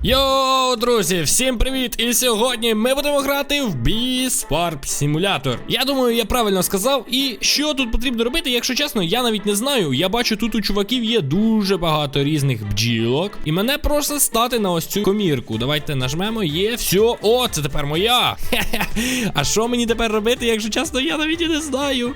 Yo! Йоу, друзі, всім привіт! І сьогодні ми будемо грати в Farm Simulator. Я думаю, я правильно сказав. І що тут потрібно робити, якщо чесно, я навіть не знаю. Я бачу, тут у чуваків є дуже багато різних бджілок. І мене просто стати на ось цю комірку. Давайте нажмемо. Є, все. О, це тепер моя. А що мені тепер робити, якщо чесно, я навіть і не знаю.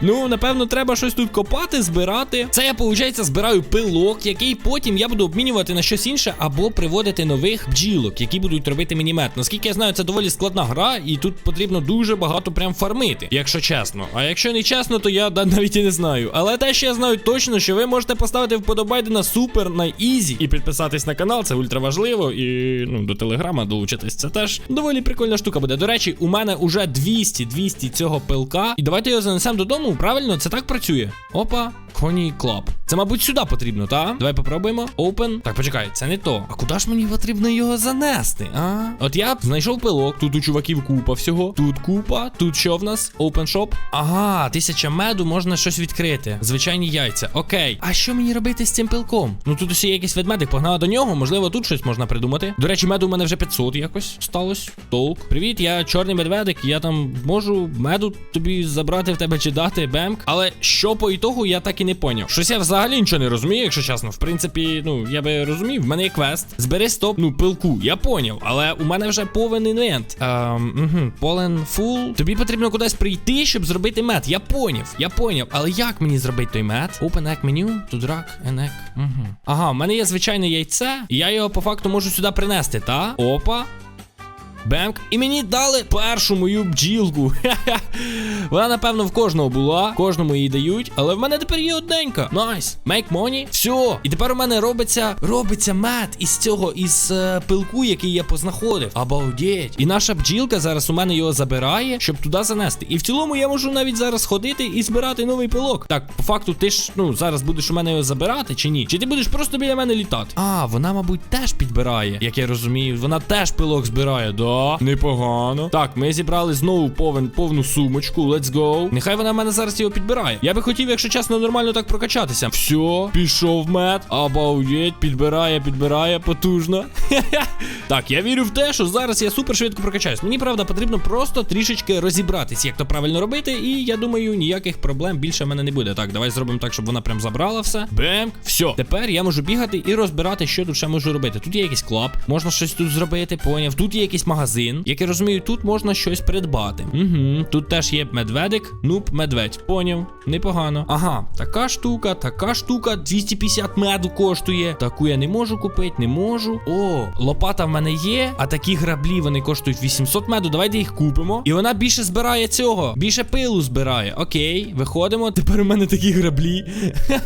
Ну, напевно, треба щось тут копати, збирати. Це я, виходить, збираю пилок, який потім я буду обмінювати на щось інше або приводити нових бджілок, які будуть робити мені мед. Наскільки я знаю, це доволі складна гра, і тут потрібно дуже багато прям фармити, якщо чесно. А якщо не чесно, то я навіть і не знаю. Але те, що я знаю точно, що ви можете поставити вподобайди на супер, на ізі і підписатись на канал, це ультра важливо. І ну до телеграма долучитись. Це теж доволі прикольна штука буде. До речі, у мене уже 200-200 цього пилка. І давайте його занесемо додому. Правильно, це так працює. Опа, Коні Клаб. Це, мабуть, сюди потрібно, так? Давай попробуємо. Open. Так, почекай, це не то. А куди ж мені потрібно його занести? А? От я б знайшов пилок, тут у чуваків купа всього. Тут купа, тут що в нас? Open shop. Ага, тисяча меду можна щось відкрити. Звичайні яйця. Окей. А що мені робити з цим пилком? Ну тут усі якийсь ведмедик, погнала до нього. Можливо, тут щось можна придумати. До речі, меду у мене вже 500 якось сталося. Толк. Привіт, я чорний медведик. Я там можу меду тобі забрати в тебе чи дати бемк. Але що по ітогу, я так і не поняв. Щось я взагалі нічого не розумію, якщо чесно. В принципі, ну я би розумів, в мене є квест. Збери стоп, ну, пилку, я поняв. Але у мене вже повен інвент. Ем, полен фул. Тобі потрібно кудись прийти, щоб зробити мед. Я поняв, я поняв. Але як мені зробити той мед? Open egg menu, to drag an egg. Угу. Ага, в мене є звичайне яйце, і я його по факту можу сюди принести, та? Опа. Бемк. І мені дали першу мою бджілку. Вона, напевно, в кожного була. Кожному її дають. Але в мене тепер є одненька. Найс. Make money. Все. І тепер у мене робиться робиться мед із цього, із е, пилку, який я познаходив. Обалдеть. І наша бджілка зараз у мене його забирає, щоб туди занести. І в цілому я можу навіть зараз ходити і збирати новий пилок. Так, по факту, ти ж ну зараз будеш у мене його забирати чи ні? Чи ти будеш просто біля мене літати? А, вона, мабуть, теж підбирає, як я розумію. Вона теж пилок збирає. Да, непогано. Так, ми зібрали знову повен, повну сумочку. Let's go. Нехай вона в мене зараз його підбирає. Я би хотів, якщо чесно, нормально так прокачатися. Все, пішов мед. Обалдеть, підбирає, підбирає потужно. так, я вірю в те, що зараз я супер швидко прокачаюсь. Мені правда потрібно просто трішечки розібратись, як то правильно робити. І я думаю, ніяких проблем більше в мене не буде. Так, давай зробимо так, щоб вона прям забрала все. Бемк. Все. Тепер я можу бігати і розбирати, що тут ще можу робити. Тут є якийсь клаб, можна щось тут зробити, поняв. Тут є якийсь магазин. Як я розумію, тут можна щось придбати. Угу. Тут теж є медведик, нуб, медведь. Поняв. Непогано. Ага, така штука, така штука. 250 меду коштує. Таку я не можу купити, не можу. О, лопата в мене є. А такі граблі вони коштують 800 меду. Давайте їх купимо. І вона більше збирає цього. Більше пилу збирає. Окей, виходимо. Тепер у мене такі граблі.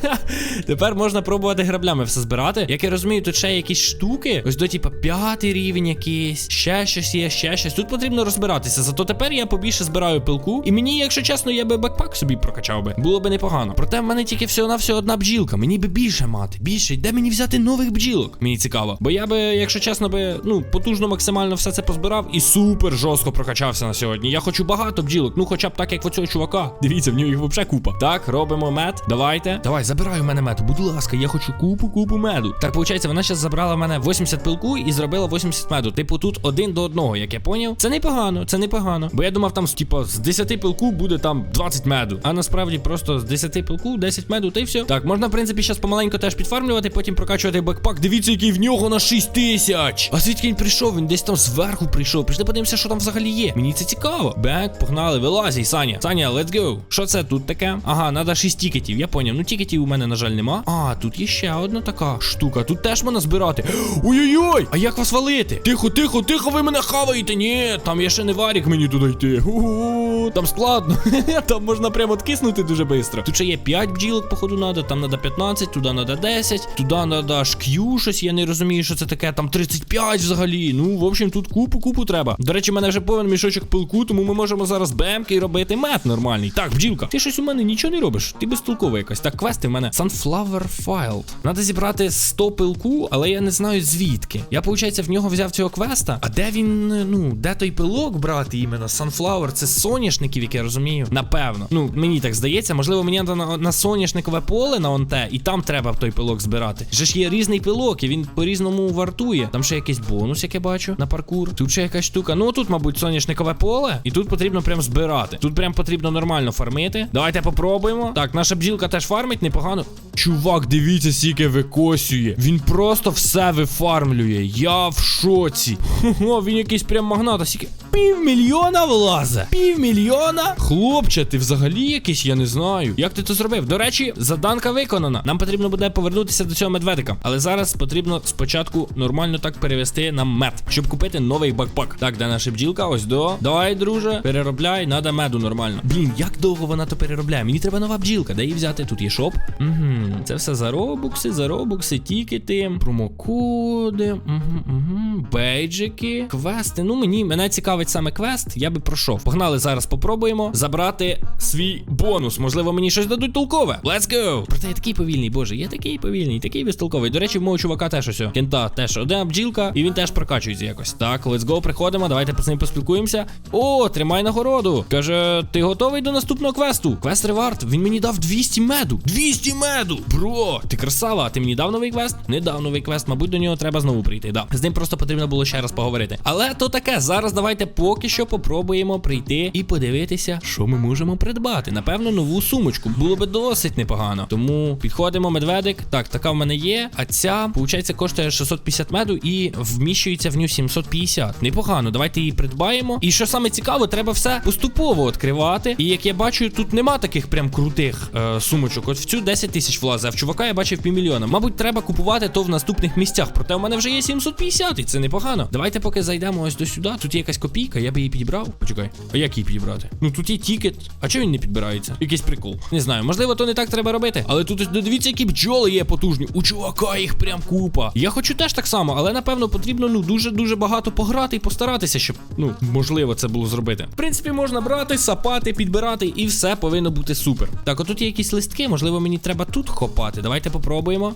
Тепер можна пробувати граблями все збирати. Як я розумію, тут ще якісь штуки. Ось до типа п'ятий рівень якийсь. Ще щось є, ще щось. Тут потрібно розбиратися. Зато тепер я побільше збираю пилку. І мені, якщо чесно, я би бекпак собі прокачав би. Було би непогано. Проте в мене тільки всього на всього одна бджілка. Мені би більше мати. Більше. Де мені взяти нових бджілок? Мені цікаво. Бо я би, якщо чесно, би, ну, потужно максимально все це позбирав і супер жорстко прокачався на сьогодні. Я хочу багато бджілок. Ну, хоча б так, як в оцього чувака. Дивіться, в нього їх взагалі купа. Так, робимо мед. Давайте. Давай, забирай у мене мед. Будь ласка, я хочу купу, купу меду. Так, виходить, вона зараз забрала в мене 80 пилку і зробила 80 меду. Типу, тут один до одного, як я поняв. Це непогано, це непогано. Бо я думав, там, типу, з 10 пилку буде там 20 меду. А насправді просто з 10 пилку, 10 меду, та й все. Так, можна, в принципі, зараз помаленько теж підфармлювати, потім прокачувати бекпак. Дивіться, який в нього на 6 тисяч. А звідки він прийшов? Він десь там зверху прийшов. Пішли подивимося, що там взагалі є. Мені це цікаво. Бек, погнали, вилазій, Саня. Саня, let's go. Що це тут таке? Ага, треба 6 тікетів. Я поняв. Ну тікетів у мене, на жаль, нема. А, тут є ще одна така штука. Тут теж можна збирати. Ой-ой-ой! А як вас валити? Тихо, тихо, тихо, ви мене хаваєте. Ні, там є ще не варік мені туди йти. У-у-у, Там складно. Там можна прямо откиснути дуже швидко. Тут ще є 5 бджілок, походу, надо, там надо 15, туди надо 10, туди надо шк'ю щось, я не розумію, що це таке. Там 35 взагалі. Ну, в общем, тут купу, купу треба. До речі, в мене вже повен мішочок пилку, тому ми можемо зараз бемки робити мед нормальний. Так, бджілка, ти щось у мене нічого не робиш. Ти безтолкова якась. Так, квести в мене Sunflower Filed. Надо зібрати 100 пилку, але я не знаю звідки. Я, виходить, в нього взяв цього квеста. А де він, ну, де той пилок брати іменно? Sunflower, це Соня соняшників, як я розумію. Напевно. Ну, мені так здається, можливо, мені треба на, на соняшникове поле на онте, і там треба той пилок збирати. Же ж є різний пилок, і він по-різному вартує. Там ще якийсь бонус, як я бачу, на паркур. Тут ще якась штука. Ну тут, мабуть, соняшникове поле, і тут потрібно прям збирати. Тут прям потрібно нормально фармити. Давайте попробуємо. Так, наша бджілка теж фармить непогано. Чувак, дивіться, скільки викосює. Він просто все вифармлює. Я в шоці. Хо-хо, він якийсь прям магнат, а скільки. Півмільйона влазе. Півмільйона? Хлопче, ти взагалі якийсь, я не знаю. Як ти це зробив? До речі, заданка виконана. Нам потрібно буде повернутися до цього медведика. Але зараз потрібно спочатку нормально так перевести нам мед, щоб купити новий бакпак. Так, де наша бджілка? Ось до. Давай, друже, переробляй, надо меду нормально. Блін, як довго вона то переробляє? Мені треба нова бджілка. Де її взяти? Тут є шоп. Угу. Це все за робукси, за робукси, тікети, промокоди, угу, угу, бейджики, квести. Ну мені мене цікавить саме квест. Я би пройшов. Погнали зараз, попробуємо забрати свій бонус. Можливо, мені щось дадуть толкове. Let's go! Проте я такий повільний, боже, я такий повільний, такий безтолковий. До речі, в мого чувака теж ось. Кента теж одна бджілка, і він теж прокачується якось. Так, let's go, приходимо. Давайте з ним поспілкуємося. О, тримай нагороду. Каже, ти готовий до наступного квесту? Квест ревард. Він мені дав 200 меду. 200 меду! Бро, ти красава, ти мені дав новий квест? Не дав новий квест, мабуть, до нього треба знову прийти. Да. З ним просто потрібно було ще раз поговорити. Але то таке, зараз давайте поки що попробуємо прийти і подивитися, що ми можемо придбати. Напевно, нову сумочку. Було би досить непогано. Тому підходимо, медведик. Так, така в мене є. А ця, виходить, коштує 650 меду і вміщується в нього 750. Непогано. Давайте її придбаємо. І що саме цікаво, треба все поступово відкривати. І як я бачу, тут нема таких прям крутих е, сумочок. От в цю 10 тисяч влазить, а в чувака я бачив півмільйона. Мабуть, треба купувати то в наступних місцях. Проте у мене вже є 750, і це непогано. Давайте поки зайдемо ось до сюди. Тут є якась копійка, я би її підібрав. Почекай, а як її підібрати? Ну тут є тікет. А чого він не підбирається? Якийсь прикол. Не знаю, можливо, то не так треба робити. Але тут дивіться, які бджоли є потужні. У чувака їх прям купа. Я хочу теж так само, але напевно потрібно ну дуже дуже багато пограти і постаратися, щоб ну можливо це було зробити. В принципі, можна брати, сапати, підбирати, і все повинно бути супер. Так, отут є якісь листки, можливо, мені треба тут хопати. Давайте попробуємо.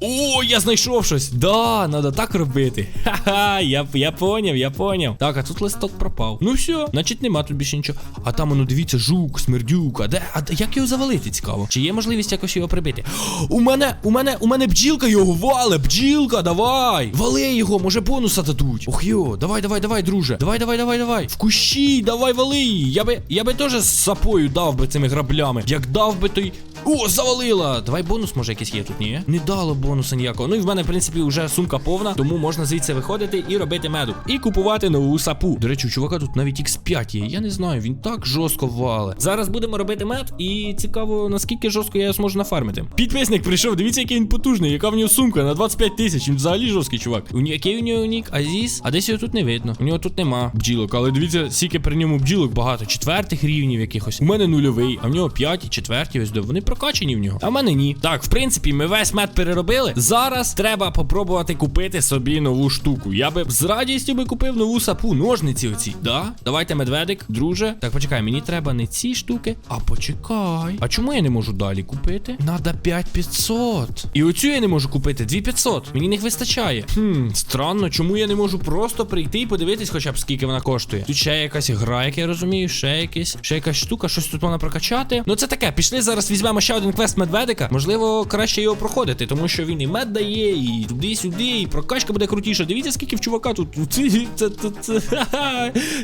О, я знайшов щось. Да, надо так робити. Ха-ха, я, я поняв, я поняв. Так, а тут листок пропав. Ну все, значить нема тут більше нічого. А там, воно, дивіться, жук, смердюк. А де? А як його завалити? Цікаво? Чи є можливість якось його прибити? У мене, у мене, у мене бджілка його вале. Бджілка, давай. Вали його, може бонуса дадуть. Ох йо, давай, давай, давай, друже. Давай, давай, давай, давай. В кущі, давай вали. Я би, я би теж з сапою дав би цими граблями. Як дав би той. О, завалила! Давай бонус, може, якийсь є тут, ні? Не дало бонуса ніякого. Ну і в мене, в принципі, вже сумка повна, тому можна звідси виходити і робити меду. І купувати нову сапу. До речі, у чувака тут навіть X5 є. Я не знаю, він так жорстко вале. Зараз будемо робити мед, і цікаво, наскільки жорстко я його зможу нафармити. Підписник прийшов, дивіться, який він потужний, яка в нього сумка на 25 тисяч. Він взагалі жорсткий чувак. У який у нього нік? Азіс? А десь його тут не видно. У нього тут нема бджілок, але дивіться, скільки при ньому бджілок багато. Четвертих рівнів якихось. У мене нульовий, а в нього п'яті, четверті, ось до. Вони прокачені в нього. А в мене ні. Так, в принципі, ми весь мед переробили. Зараз треба попробувати купити собі нову штуку. Я би з радістю би купив нову сапу, ножниці оці. Да? Давайте, медведик, друже. Так, почекай, мені треба не ці штуки. А почекай. А чому я не можу далі купити? Надо 5500. І оцю я не можу купити. 2500. Мені не вистачає. Хм, странно, чому я не можу просто прийти і подивитись, хоча б скільки вона коштує. Тут ще якась гра, як я розумію, ще якась, ще якась штука, щось тут можна прокачати. Ну це таке, пішли зараз візьмемо ще один квест медведика. Можливо, краще його проходити, тому що він і мед дає, і туди-сюди, і прокачка буде крутіша. Дивіться, скільки в чувака тут.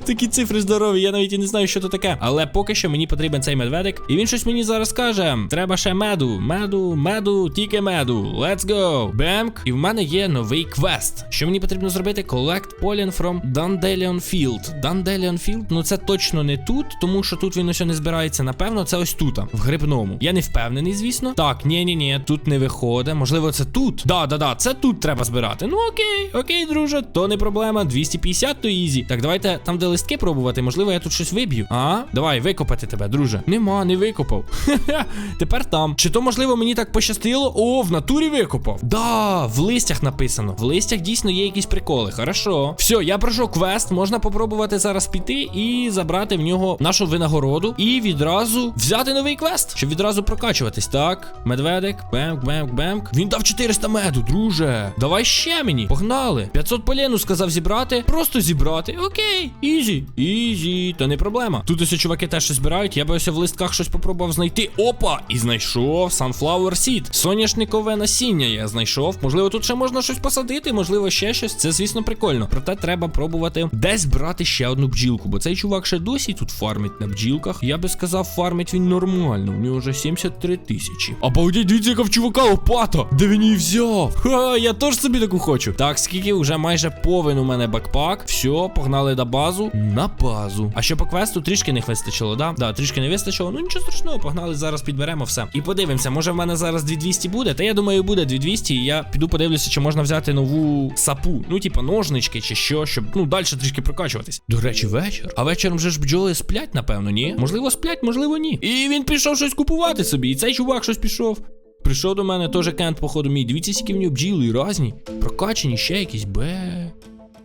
Такі цифри здорові, я навіть і не знаю, що це таке. Але поки що мені потрібен цей медведик. І він щось мені зараз каже: треба ще меду, меду, меду, тільки меду. Let's go. Бемк. І в мене є новий квест. Що мені потрібно зробити? Collect pollen from Dandelion Field. Dandelion Field, ну це точно не тут, тому що тут він усе не збирається. Напевно, це ось тут, в грибному. Я не впевнений, звісно. Так, ні, ні, ні, тут не виходить. Можливо, це тут. Да, да, да, це тут треба збирати. Ну окей, окей, друже, то не проблема. 250 то ізі. Так, давайте там, де листки пробувати. Можливо, я тут щось виб'ю. А? Давай, викопати тебе, друже. Нема, не викопав. Тепер там. Чи то, можливо, мені так пощастило? О, в натурі викопав. Да, в листях написано. В листях дійсно є якісь приколи. Хорошо. Все, я пройшов квест. Можна попробувати зараз піти і забрати в нього нашу винагороду. І відразу взяти новий квест, щоб відразу прокачуватись. Так, медведик, бемк, бемк, бемк. Він дав дав 400 меду, друже. Давай ще мені. Погнали. 500 полену сказав зібрати. Просто зібрати. Окей. Ізі. Ізі. Та не проблема. Тут ось чуваки теж щось збирають. Я би ось в листках щось попробував знайти. Опа! І знайшов Sunflower Seed. Соняшникове насіння я знайшов. Можливо, тут ще можна щось посадити, можливо, ще щось. Це, звісно, прикольно. Проте треба пробувати десь брати ще одну бджілку, бо цей чувак ще досі тут фармить на бджілках. Я би сказав, фармить він нормально. У нього вже 73 тисячі. Обалдеть, дивіться, яка в чувака лопата. Він її взяв? Ха, я теж собі таку хочу. Так, скільки вже майже повен у мене бекпак. Все, погнали до базу. На базу. А що по квесту трішки не вистачило, да? Да, трішки не вистачило. Ну нічого страшного, погнали, зараз підберемо все. І подивимося, може в мене зараз 2200 буде. Та я думаю, буде 2200. І я піду подивлюся, чи можна взяти нову сапу. Ну, типа ножнички чи що, щоб ну далі трішки прокачуватись. До речі, вечір. А вечором вже ж бджоли сплять, напевно, ні? Можливо, сплять, можливо, ні. І він пішов щось купувати собі. І цей чувак щось пішов. Прийшов до мене теж кент, походу, мій. Дивіться, скільки в нього бджіли різні. Прокачені ще якісь бе.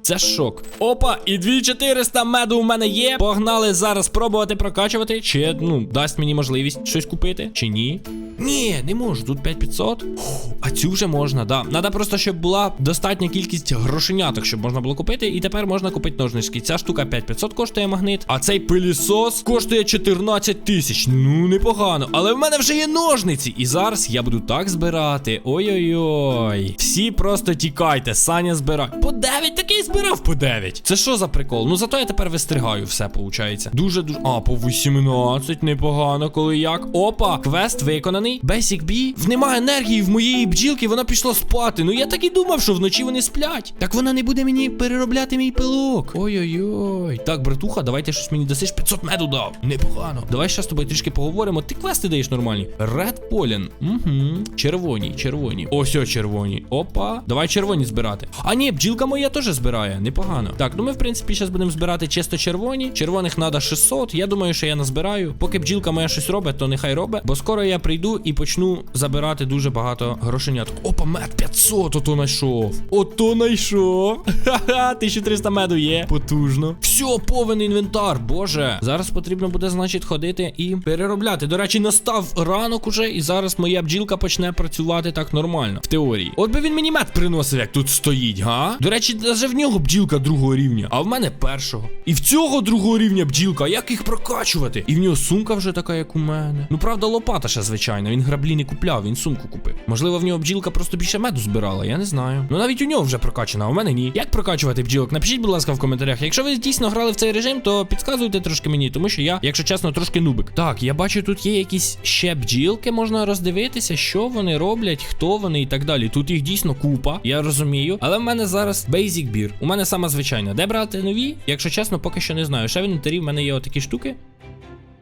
Це шок. Опа, і 2400 меду у мене є. Погнали зараз пробувати прокачувати. Чи ну дасть мені можливість щось купити, чи ні? Ні, не можу. Тут 5500. Фу, А цю вже можна, да. Надо просто, щоб була достатня кількість грошеняток, щоб можна було купити. І тепер можна купити ножнички. Ця штука 5500 коштує магнит, а цей пилісос коштує 14 тисяч. Ну, непогано. Але в мене вже є ножниці. І зараз я буду так збирати. Ой-ой-ой. Всі просто тікайте. Саня збирай. По 9 такий збирав по 9. Це що за прикол? Ну зато я тепер вистригаю все, виходить. Дуже дуже. А, по 18, непогано, коли як. Опа, квест виконаний. Basic B. Немає енергії в моєї бджілки, вона пішла спати. Ну я так і думав, що вночі вони сплять. Так вона не буде мені переробляти мій пилок. Ой-ой-ой. Так, братуха, давайте щось мені дасиш 500 меду дав. Непогано. Давай ще з тобою трішки поговоримо. Ти квести даєш нормальні. Red Pollen. Угу. Червоні, червоні. Ось о, червоні. Опа. Давай червоні збирати. А ні, бджілка моя теж збирає. Непогано. Так, ну ми, в принципі, зараз будемо збирати чисто червоні. Червоних треба 600. Я думаю, що я назбираю. Поки бджілка моя щось робить, то нехай робить. Бо скоро я прийду і почну забирати дуже багато грошенят. Опа, мед 500, ото знайшов. Ото знайшов. Ха-ха, 1300 меду є. Потужно. Все, повен інвентар, боже. Зараз потрібно буде, значить, ходити і переробляти. До речі, настав ранок уже, і зараз моя бджілка почне працювати так нормально. В теорії. От би він мені мед приносив, як тут стоїть, га? До речі, навіть в нього бджілка другого рівня, а в мене першого. І в цього другого рівня бджілка, як їх прокачувати? І в нього сумка вже така, як у мене. Ну правда, лопата ще звичайно. Він граблі не купляв, він сумку купив. Можливо, в нього бджілка просто більше меду збирала, я не знаю. Ну навіть у нього вже прокачана, а у мене ні. Як прокачувати бджілок? Напишіть, будь ласка, в коментарях. Якщо ви дійсно грали в цей режим, то підказуйте трошки мені, тому що я, якщо чесно, трошки нубик. Так, я бачу, тут є якісь ще бджілки, можна роздивитися, що вони роблять, хто вони і так далі. Тут їх дійсно купа, я розумію. Але в мене зараз Basic Beer. У мене сама звичайна. Де брати нові? Якщо чесно, поки що не знаю. Ще в інвентарі в мене є отакі штуки.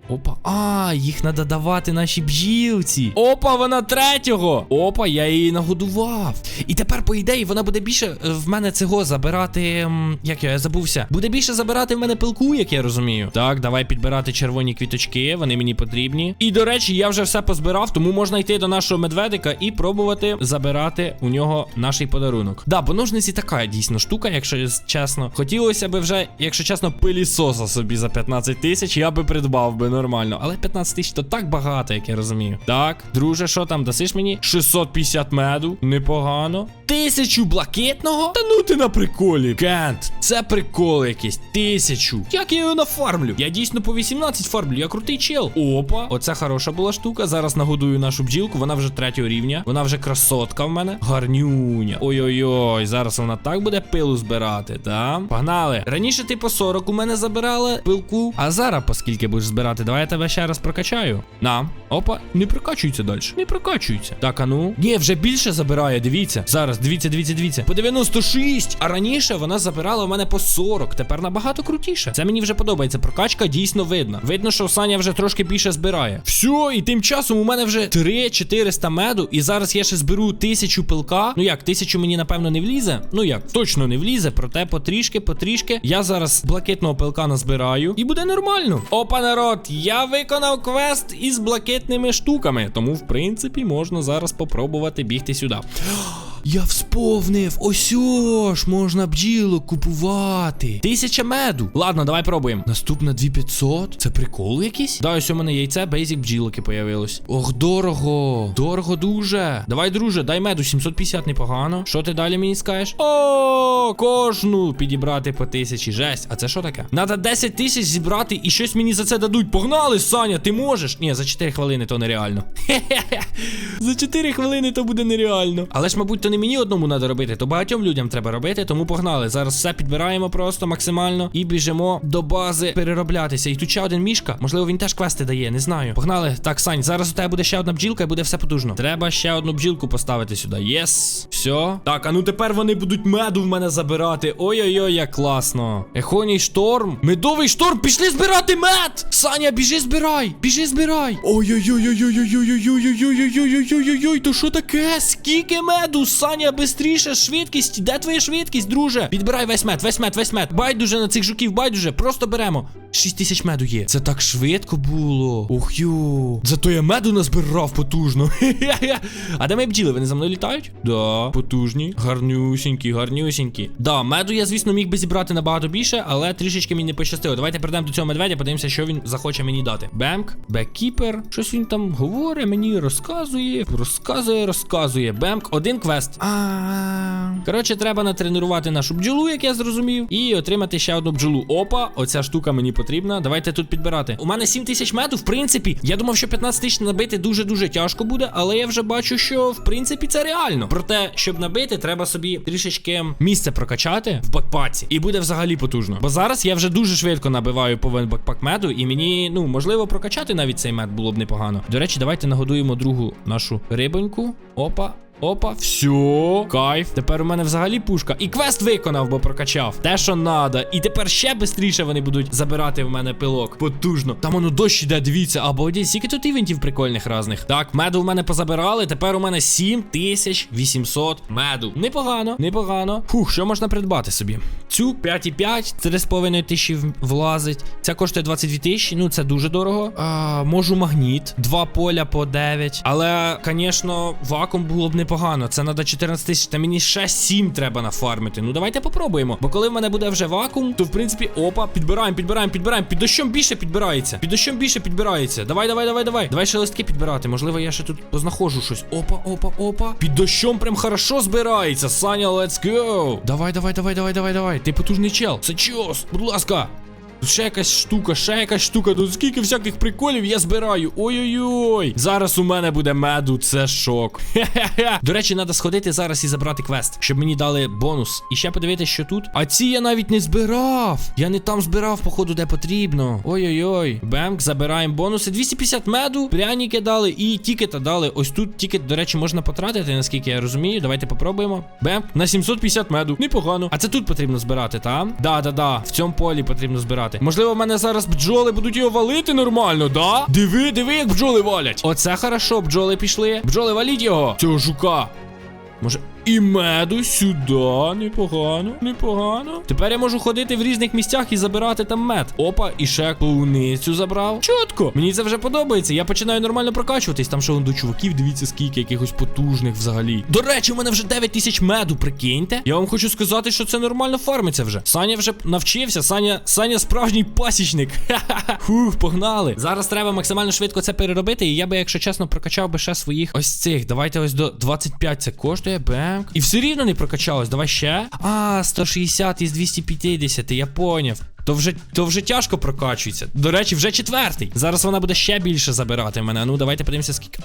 Опа, а, їх треба давати нашій бджілці. Опа, вона третього. Опа, я її нагодував. І тепер, по ідеї, вона буде більше е, в мене цього забирати. Як я, забувся. Буде більше забирати в мене пилку, як я розумію. Так, давай підбирати червоні квіточки, вони мені потрібні. І до речі, я вже все позбирав, тому можна йти до нашого медведика і пробувати забирати у нього наш подарунок. Да, бо ножниці така дійсно штука, якщо чесно. Хотілося б вже, якщо чесно, пилісоса собі за 15 тисяч, я би придбав би нормально. Але 15 тисяч то так багато, як я розумію. Так, друже, що там дасиш мені? 650 меду. Непогано. Тисячу блакитного? Та ну ти на приколі. Кент, це прикол якийсь. Тисячу. Як я його нафармлю? Я дійсно по 18 фармлю, я крутий чел. Опа, оце хороша була штука. Зараз нагодую нашу бджілку. Вона вже третього рівня. Вона вже красотка в мене. Гарнюня. Ой-ой-ой, зараз вона так буде пилу збирати, та? Погнали. Раніше ти по 40 у мене забирала пилку. А зараз по скільки будеш збирати? Давай я тебе ще раз прокачаю. На. Опа, не прокачується далі. Не прокачується. Так, а ну. Ні, вже більше забирає, дивіться. Зараз, дивіться, дивіться, дивіться. По 96. А раніше вона забирала у мене по 40. Тепер набагато крутіше. Це мені вже подобається. Прокачка дійсно видно. Видно, що Саня вже трошки більше збирає. Все, і тим часом у мене вже 3-400 меду. І зараз я ще зберу 1000 пилка. Ну як, 1000 мені напевно не влізе. Ну як, точно не влізе. Проте потрішки, потрішки. Я зараз блакитного пилка назбираю. І буде нормально. Опа, народ, я виконав квест із блакитними штуками. Тому, в принципі, можна зараз попробувати бігти сюди. Я всповнив. Ось ж, можна бджілок купувати. Тисяча меду. Ладно, давай пробуємо. Наступна 2500. Це прикол якийсь? Да, ось у мене яйце, бейзік бджілки появилось. Ох, дорого. Дорого дуже. Давай, друже, дай меду 750 непогано. Що ти далі мені скажеш? О, кожну підібрати по тисячі. Жесть. А це що таке? Надо 10 тисяч зібрати і щось мені за це дадуть. Погнали, Саня, ти можеш? Ні, за 4 хвилини то нереально. За 4 хвилини то буде нереально. Але ж, мабуть, то не мені одному треба робити, то багатьом людям треба робити, тому погнали. Зараз все підбираємо просто максимально і біжимо до бази перероблятися. І тут ще один мішка. Можливо, він теж квести дає, не знаю. Погнали. Так, Сань, зараз у тебе буде ще одна бджілка і буде все потужно. Треба ще одну бджілку поставити сюди. Єс. Все. Так, а ну тепер вони будуть меду в мене забирати. Ой-ой-ой, як класно. Ехоній шторм. Медовий шторм, пішли збирати мед! Саня, біжи збирай! Біжи збирай! Ой-ой-ой-ой-ой-ой-ой-ой-ой-ой-ой-ой-ой-ой-ой, то що таке? Скільки меду? Саня, бистріше, швидкість. Де твоя швидкість, друже? Підбирай весь мед, весь мед, весь мед. Байдуже на цих жуків, байдуже, просто беремо. 6 тисяч меду є. Це так швидко було. Ух ю. Зато я меду назбирав потужно. А де мої бджіли? Вони за мною літають? Да, потужні. Гарнюсінькі, гарнюсінькі. Да, меду я, звісно, міг би зібрати набагато більше, але трішечки мені не пощастило. Давайте перейдемо до цього медведя, подивимося, що він захоче мені дати. Бемк, беккіпер. Щось він там говорить, мені розказує, розказує, розказує. Бемк, один квест. А. Коротше, треба натренувати нашу бджолу, як я зрозумів, і отримати ще одну бджолу. Опа, оця штука мені потрібна. Давайте тут підбирати. У мене 7 тисяч меду, в принципі. Я думав, що 15 тисяч набити дуже-дуже тяжко буде, але я вже бачу, що в принципі це реально. Проте, щоб набити, треба собі трішечки місце прокачати в бакпаці. І буде взагалі потужно. Бо зараз я вже дуже швидко набиваю повен бакпак меду, і мені, ну, можливо, прокачати навіть цей мед було б непогано. До речі, давайте нагодуємо другу нашу рибоньку. Опа. Опа, все, кайф. Тепер у мене взагалі пушка. І квест виконав, бо прокачав. Те, що надо. І тепер ще швидше вони будуть забирати в мене пилок. Потужно. Там воно дощ іде, дивіться. Або скільки тут івентів прикольних разних. Так, меду в мене позабирали. Тепер у мене 7800 меду. Непогано, непогано. Фух, що можна придбати собі? Цю 5,5, 3,5 тисячі влазить. Ця коштує 22 тисячі. Ну, це дуже дорого. А, можу магніт. Два поля по 9. Але, звісно, вакуум було б непогано. Це треба 14 тисяч. Та мені ще 7 треба нафармити. Ну давайте попробуємо. Бо коли в мене буде вже вакуум, то в принципі, опа, підбираємо, підбираємо, підбираємо. Під дощом більше підбирається. Під дощом більше підбирається. Давай, давай, давай, давай. Давай ще листки підбирати. Можливо, я ще тут познаходжу щось. Опа, опа, опа. Під дощом прям хорошо збирається. Саня, let's go. Давай, давай, давай, давай, давай, давай. Ти потужний чел. Це. Будь ласка. Ще якась штука, ще якась штука. Тут скільки всяких приколів я збираю. Ой-ой-ой. Зараз у мене буде меду, це шок. Хе-хе-хе. До речі, треба сходити зараз і забрати квест, щоб мені дали бонус. І ще подивитися, що тут. А ці я навіть не збирав. Я не там збирав, походу, де потрібно. Ой-ой-ой. Бемк, забираємо бонуси. 250 меду, пряники дали і тікета дали. Ось тут тікет, до речі, можна потратити, наскільки я розумію. Давайте попробуємо. Бемк, на 750 меду. Непогано. А це тут потрібно збирати, та? Да, да, да. В цьому полі потрібно збирати. Можливо, в мене зараз бджоли будуть його валити нормально, да? Диви, диви, як бджоли валять. Оце хорошо, бджоли пішли. Бджоли, валіть його. Цього жука. Може. І меду сюди. Непогано, непогано. Тепер я можу ходити в різних місцях і забирати там мед. Опа, і ще полуницю забрав. Чітко. Мені це вже подобається. Я починаю нормально прокачуватись. Там ще до чуваків, дивіться, скільки якихось потужних взагалі. До речі, у мене вже 9 тисяч меду, прикиньте. Я вам хочу сказати, що це нормально фармиться вже. Саня вже навчився. Саня, Саня справжній пасічник. Ха-ха-ха. Фух, погнали. Зараз треба максимально швидко це переробити. І я би, якщо чесно, прокачав би ще своїх ось цих. Давайте ось до 25 це коштує. Бем. І все рівно не прокачалось. Давай ще. А, 160 із 250, я поняв. То вже, то вже тяжко прокачується. До речі, вже четвертий. Зараз вона буде ще більше забирати мене. Ну, давайте подивимося, скільки.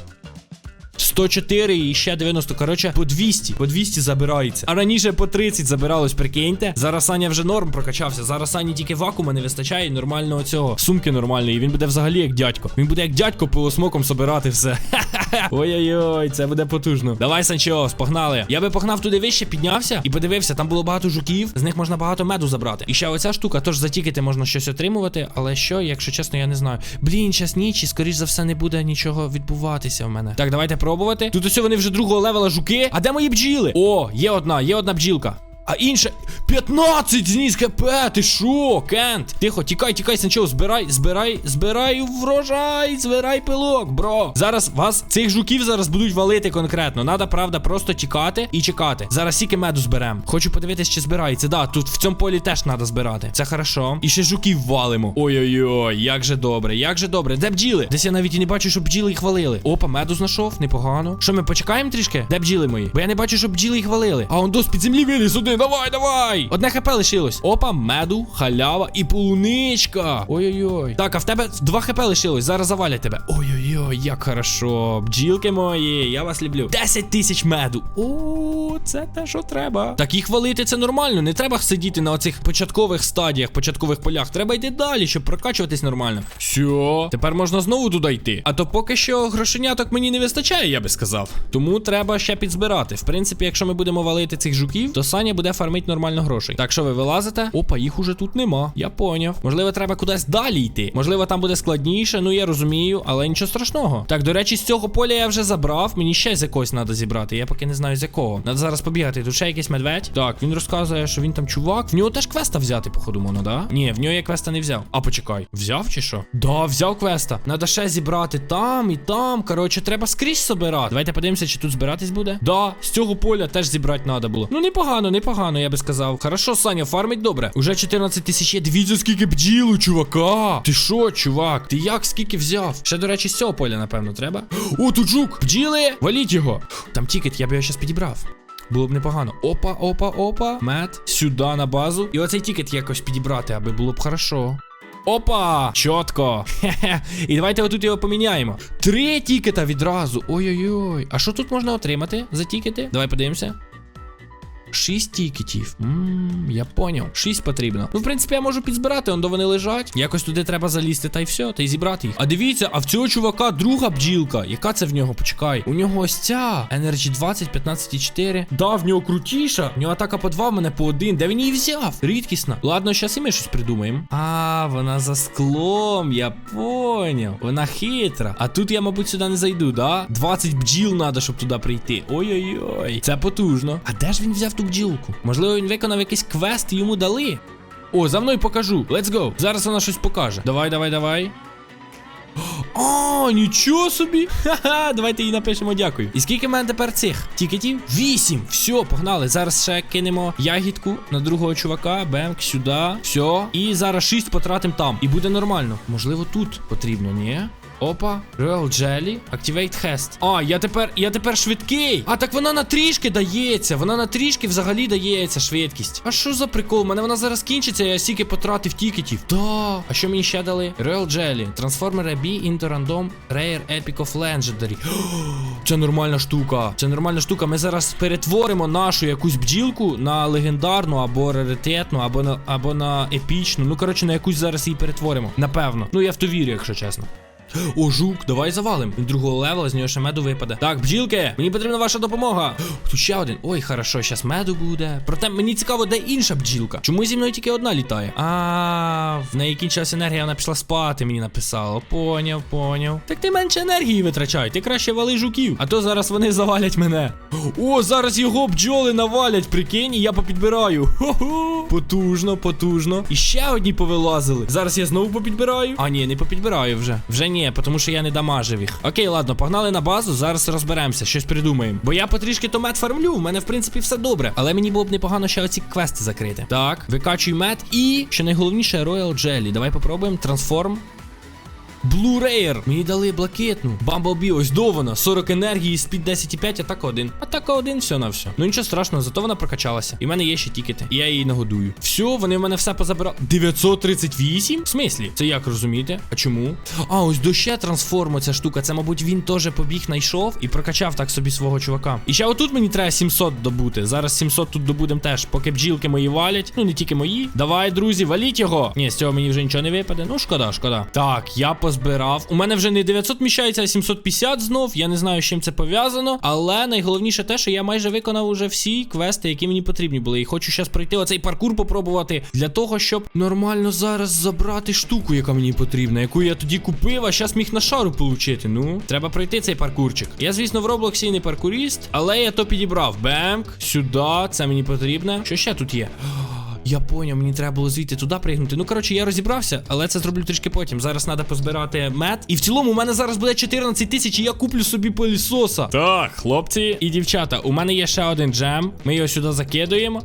104 і ще 90. Коротше, по 200. По 200 забирається. А раніше по 30 забиралось, прикиньте. Зараз Саня вже норм прокачався. Зараз Сані тільки вакуума не вистачає і нормального цього. Сумки нормальної. Він буде взагалі як дядько. Він буде як дядько пилосмоком собирати все. Ой-ой-ой, це буде потужно. Давай, Санчос, погнали. Я би погнав туди вище, піднявся і подивився, там було багато жуків, з них можна багато меду забрати. І ще оця штука, тож за тікети можна щось отримувати, але що, якщо чесно, я не знаю. Блін, час ніч, і скоріш за все не буде нічого відбуватися в мене. Так, давайте пробувати. Тут ось вони вже другого левела жуки. А де мої бджіли? О, є одна, є одна бджілка. А інше 15 зніс КП, ти шо, Кент? Тихо, тікай, тікай, Санчо, збирай, збирай, збирай врожай, збирай пилок, бро. Зараз вас, цих жуків зараз будуть валити конкретно. Надо, правда, просто тікати і чекати. Зараз сіки меду зберемо. Хочу подивитись, чи збирається. Да, тут в цьому полі теж треба збирати. Це хорошо. І ще жуків валимо. Ой-ой-ой, як же добре, як же добре. Де бджіли? Десь я навіть і не бачу, що бджіли їх валили. Опа, меду знайшов, непогано. Що ми почекаємо трішки? Де бджіли мої? Бо я не бачу, що бджіли їх валили. А он до з-під землі виліз один. Давай, давай. Одне хп лишилось. Опа, меду, халява і полуничка. Ой-ой-ой. Так, а в тебе два хп лишилось. Зараз завалять тебе. Ой-ой-ой, як хорошо. Бджілки мої, я вас люблю. 10 тисяч меду. О, це те, що треба. Так їх валити це нормально. Не треба сидіти на оцих початкових стадіях, початкових полях. Треба йти далі, щоб прокачуватись нормально. Що? Тепер можна знову туди йти. А то поки що грошеняток мені не вистачає, я би сказав. Тому треба ще підзбирати. В принципі, якщо ми будемо валити цих жуків, то Саня буде фармити нормально грошей. Так що ви вилазите? Опа, їх уже тут нема. Я поняв. Можливо, треба кудись далі йти. Можливо, там буде складніше, ну я розумію, але нічого страшного. Так, до речі, з цього поля я вже забрав. Мені ще з якогось треба зібрати. Я поки не знаю з якого. Надо зараз побігати. Тут ще якийсь медведь. Так, він розказує, що він там чувак. В нього теж квеста взяти, походу, моно, да? Ні, в нього я квеста не взяв. А почекай, взяв чи що? Да, взяв квеста. Надо ще зібрати там і там. Коротше, треба скрізь собирати. Давайте подивимося, чи тут збиратись буде. Да, з цього поля теж зібрати треба було. Ну непогано, непогано, я би сказав. Хорошо, Саня, фармить добре. Уже 14 тисяч є. Дивіться, скільки бджіл у чувака. Ти що, чувак? Ти як скільки взяв? Ще, до речі, з цього поля, напевно, треба. О, тут жук! Бджіли! Валіть його! Там тікет, я б його зараз підібрав. Було б непогано. Опа, опа, опа. Мед. Сюди на базу. І оцей тікет якось підібрати, аби було б хорошо. Опа! Чотко. Хе-хе. І давайте отут його поміняємо. Три тікета відразу. Ой-ой-ой. А що тут можна отримати за тікети? Давай подивимося. Шість тікетів. Ммм, я поняв. Шість потрібно. Ну, в принципі, я можу підзбирати, он до вони лежать. Якось туди треба залізти, та й все, та й зібрати їх. А дивіться, а в цього чувака друга бджілка. Яка це в нього? Почекай. У нього ось ця. Energy 20, 15,4. Да, в нього крутіша. В нього атака по два, в мене по один. Де він її взяв? Рідкісна. Ладно, щас і ми щось придумаємо. А, вона за склом, я поняв. Вона хитра. А тут я, мабуть, сюди не зайду, да? 20 бджіл треба, щоб туди прийти. Ой-ой-ой. Це потужно. А де ж він взяв ту бджілку? Можливо, він виконав якийсь квест і йому дали. О, за мною покажу. Let's go. Зараз вона щось покаже. Давай, давай, давай. А, нічого собі. Ха-ха, давайте їй напишемо дякую. І скільки в мене тепер цих тікетів? Вісім. Все, погнали. Зараз ще кинемо ягідку на другого чувака. Бемк, сюди. Все. І зараз шість потратимо там. І буде нормально. Можливо, тут потрібно, ні? Опа, Royal Jelly, Activate Hest. А, я тепер, я тепер швидкий. А так вона на трішки дається. Вона на трішки взагалі дається швидкість. А що за прикол? У мене вона зараз кінчиться, я стільки потратив тікетів. Да. А що мені ще дали? Royal Jelly. Transformer AB into Random Rare Epic of Legendary. Це нормальна штука. Це нормальна штука. Ми зараз перетворимо нашу якусь бджілку на легендарну або раритетну, або на або на епічну. Ну, коротше, на якусь зараз її перетворимо. Напевно. Ну я в то вірю, якщо чесно. О, жук, давай завалим. Він другого левела, з нього ще меду випаде. Так, бджілки, мені потрібна ваша допомога. Тут ще один. Ой, хорошо, щас меду буде. Проте мені цікаво, де інша бджілка. Чому зі мною тільки одна літає? А, в неї кінчилась енергія, вона пішла спати, мені написало. Поняв, поняв. Так ти менше енергії витрачай, ти краще вали жуків. А то зараз вони завалять мене. О, зараз його бджоли навалять, прикинь, і я попідбираю. Хо-хо. Потужно, потужно. І ще одні повилазили. Зараз я знову попідбираю. А, ні, не попідбираю вже. Вже ні, тому що я не дамажив їх. Окей, ладно, погнали на базу, зараз розберемося, щось придумаємо. Бо я потрішки то мед фармлю, в мене в принципі все добре. Але мені було б непогано ще оці квести закрити. Так, викачуй мед і, що найголовніше, Royal Jelly. Давай попробуємо. Трансформ. Blue Rare. Мені дали блакитну. Бамблбі, ось до вона. 40 енергії, спід 10,5, атака 1. Атака 1, все на все. Ну нічого страшного, зато вона прокачалася. І в мене є ще тікети. І я її нагодую. Все, вони в мене все позабирали. 938? В смислі? Це як розумієте? А чому? А, ось до ще трансформу ця штука. Це, мабуть, він теж побіг знайшов і прокачав так собі свого чувака. І ще отут мені треба 700 добути. Зараз 700 тут добудемо теж, поки бджілки мої валять. Ну не тільки мої. Давай, друзі, валіть його. Ні, з цього мені вже нічого не випаде. Ну, шкода, шкода. Так, я позбирав позбирав. У мене вже не 900 міщається, а 750 знов. Я не знаю, з чим це пов'язано. Але найголовніше те, що я майже виконав уже всі квести, які мені потрібні були. І хочу зараз пройти оцей паркур попробувати для того, щоб нормально зараз забрати штуку, яка мені потрібна, яку я тоді купив, а зараз міг на шару получити. Ну, треба пройти цей паркурчик. Я, звісно, в Роблоксі не паркуріст, але я то підібрав. Бемк, сюди, це мені потрібно. Що ще тут є? Я поняв, мені треба було звідти туди пригнути. Ну, коротше, я розібрався, але це зроблю трішки потім. Зараз треба позбирати мед. І в цілому у мене зараз буде 14 тисяч, і я куплю собі пилісоса. Так, хлопці і дівчата, у мене є ще один джем. Ми його сюди закидуємо.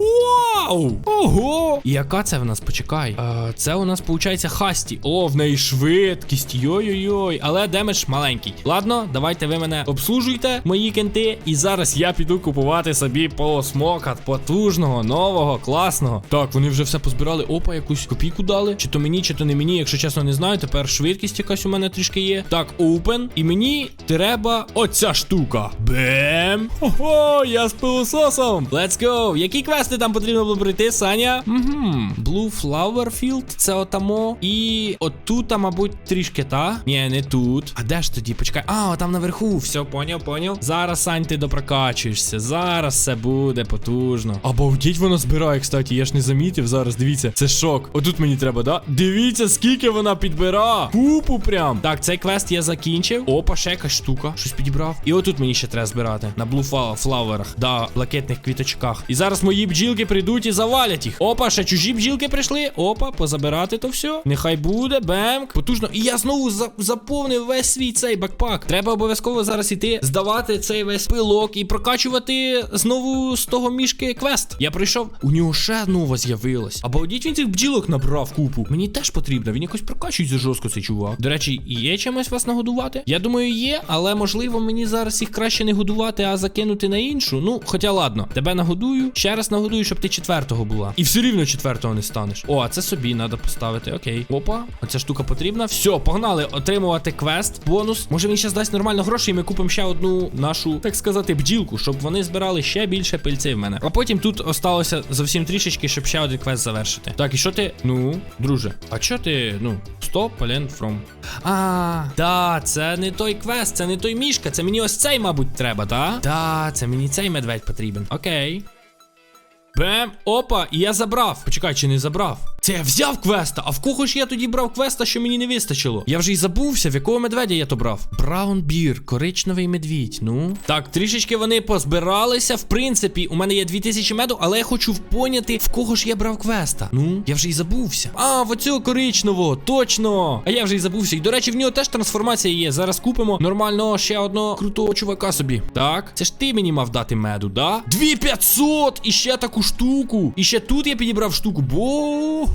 Вау! Ого! Яка це в нас? Почекай. Е, це у нас виходить хасті. О, в неї швидкість. Йой-йой-йой. Але демедж маленький. Ладно, давайте ви мене обслужуйте, мої кенти. І зараз я піду купувати собі полосмока потужного, нового, класного. Так, вони вже все позбирали. Опа, якусь копійку дали. Чи то мені, чи то не мені, якщо чесно, не знаю. Тепер швидкість якась у мене трішки є. Так, open. І мені треба оця штука. Бем! Хо-хо, я з пилососом. Let's go. Які квести там потрібно було пройти, Саня? Угу. Blue Flower Field, це отамо. І отут, мабуть, трішки та. Ні, не тут. А де ж тоді? Почекай. А, там наверху. Все, поняв, поняв. Зараз, Сань, ти допрокачуєшся. Зараз все буде потужно. Обалдіть воно збирає, кстати. Я ж не замітив зараз. Дивіться, це шок. Отут мені треба, да? Дивіться, скільки вона підбира. Купу прям. Так, цей квест я закінчив. Опа, ще якась штука. Щось підібрав. І отут мені ще треба збирати. На Blue Flowerах. Да, блакитних квіточках. І зараз мої бджілки прийдуть і завалять їх. Опа, ще чужі бджілки прийшли. Опа, позабирати то все. Нехай буде. Бемк. Потужно. І я знову за заповнив весь свій цей бакпак. Треба обов'язково зараз іти, здавати цей весь пилок і прокачувати знову з того мішки квест. Я прийшов. У нього ще нова з'явилась. Обалдіть він цих бджілок набрав купу. Мені теж потрібно. Він якось прокачується жорстко цей чувак. До речі, є чимось вас нагодувати? Я думаю, є, але можливо мені зараз їх краще не годувати, а закинути на іншу. Ну, хоча ладно, тебе нагодую. Ще раз нагодую, щоб ти четвертого була. І все рівно четвертого не станеш. О, а це собі треба поставити. Окей. Опа, оця штука потрібна. Все, погнали отримувати квест. Бонус. Може він ще дасть нормально грошей, і ми купимо ще одну нашу, так сказати, бджілку, щоб вони збирали ще більше пильців в мене. А потім тут осталося зовсім трішечки, щоб ще один квест завершити. Так, і що ти? Ну, друже, а що ти? Ну, стоп, Полен from. А, да, це не той квест, це не той мішка, це мені ось цей, мабуть, треба, так? Да, це мені цей медведь потрібен. Окей. Бем, опа, і я забрав. Почекай, чи не забрав? Це я взяв квеста. А в кого ж я тоді брав квеста, що мені не вистачило? Я вже й забувся, в якого медведя я то брав. Браун бір, коричневий медвідь. Ну. Так, трішечки вони позбиралися. В принципі, у мене є 2000 меду, але я хочу поняти, в кого ж я брав квеста. Ну, я вже й забувся. А, в оцього коричневого, точно. А я вже й забувся. І до речі, в нього теж трансформація є. Зараз купимо нормального ще одного крутого чувака собі. Так, це ж ти мені мав дати меду, да? 2500! І ще таку штуку. І ще тут я підібрав штуку. Бо.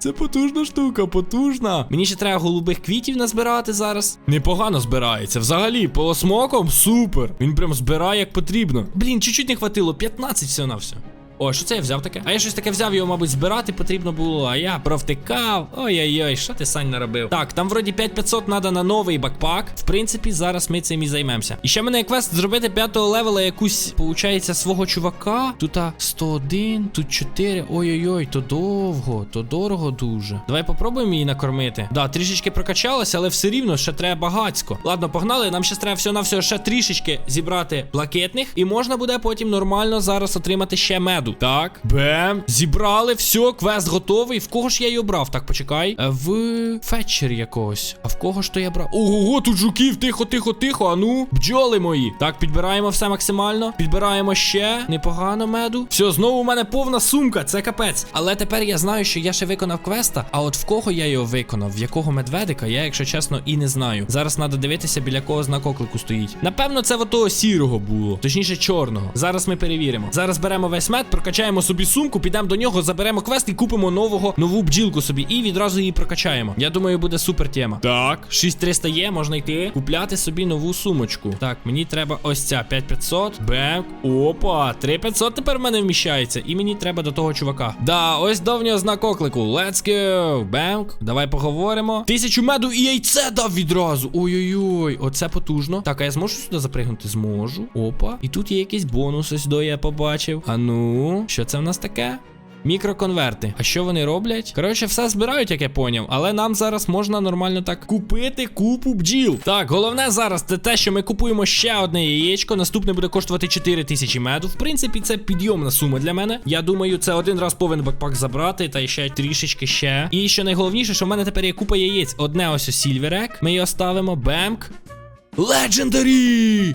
Це потужна штука, потужна. Мені ще треба голубих квітів назбирати зараз. Непогано збирається. Взагалі, полосмоком супер. Він прям збирає як потрібно. Блін, чуть-чуть не хватило. 15 все на все. О, що це я взяв таке? А я щось таке взяв, його, мабуть, збирати потрібно було, а я провтикав. Ой-ой-ой, що ти Сань наробив? Так, там вроді 5500 треба на новий бакпак. В принципі, зараз ми цим і займемося. І ще мене квест зробити п'ятого левела якусь, получається, свого чувака. Тут 101, тут 4. Ой-ой-ой, то довго, то дорого дуже. Давай попробуємо її накормити. Да, трішечки прокачалася, але все рівно ще треба багацько. Ладно, погнали. Нам ще треба всього на всього ще трішечки зібрати блакитних. І можна буде потім нормально зараз отримати ще меду. Так, бем. Зібрали, все, квест готовий. В кого ж я її обрав? Так, почекай. Е, В фетчер якогось. А в кого ж то я брав? Ого, тут жуків, тихо, тихо, тихо. А ну, бджоли мої. Так, підбираємо все максимально. Підбираємо ще. Непогано меду. Все, знову у мене повна сумка, це капець. Але тепер я знаю, що я ще виконав квеста. А от в кого я його виконав, в якого медведика, я, якщо чесно, і не знаю. Зараз треба дивитися, біля кого знак оклику стоїть. Напевно, це в отого сірого було. Точніше, чорного. Зараз ми перевіримо. Зараз беремо весь мед, прокачаємо собі сумку, підемо до нього, заберемо квест і купимо нового нову бджілку собі. І відразу її прокачаємо. Я думаю, буде супер тема. Так, 6300 є, можна йти. Купляти собі нову сумочку. Так, мені треба ось ця 5500. Бем. Опа, 3500 тепер в мене вміщається. І мені треба до того чувака. Да, ось до в нього знак оклику. Let's go. Бемк. Давай поговоримо. Тисячу меду і яйце дав відразу. Ой-ой-ой, оце потужно. Так, а я зможу сюди запригнути? Зможу. Опа. І тут є якийсь бонус, ось до я побачив. А ну, що це в нас таке? Мікроконверти. А що вони роблять? Коротше, все збирають, як я поняв, але нам зараз можна нормально так купити купу бджіл. Так, головне зараз це те, що ми купуємо ще одне яєчко. Наступне буде коштувати 4 тисячі меду. В принципі, це підйомна сума для мене. Я думаю, це один раз повинен бекпак забрати, та ще трішечки ще. І що найголовніше, що в мене тепер є купа яєць. Одне ось Сільверек. Ми його ставимо. Бемк. Legendary!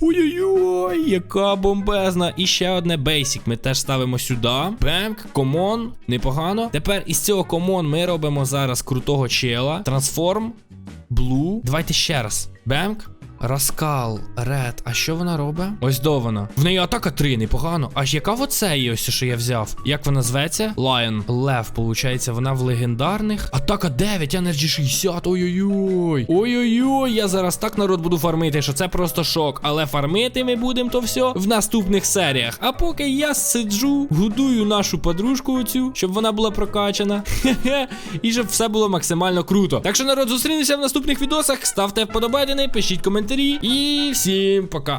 Ой-ой-ой, яка бомбезна. І ще одне Basic. Ми теж ставимо сюди. Бенк, комон, непогано. Тепер із цього комон ми робимо зараз крутого чела. Трансформ, блу. Давайте ще раз. Бемк. Раскал, ред. А що вона робить? Ось до вона. В неї атака 3, непогано. Аж яка в оцеї ось, що я взяв? Як вона зветься? Lion. Лев, получається, вона в легендарних. Атака 9, Energy 60. Ой-ой-ой. Ой-ой-ой, я зараз так народ буду фармити, що це просто шок. Але фармити ми будемо то все в наступних серіях. А поки я сиджу, годую нашу подружку оцю, щоб вона була прокачана. Хе-хе. І щоб все було максимально круто. Так що народ зустрінемося в наступних відосах. Ставте вподобайдени, пишіть коментарі. І всім пока.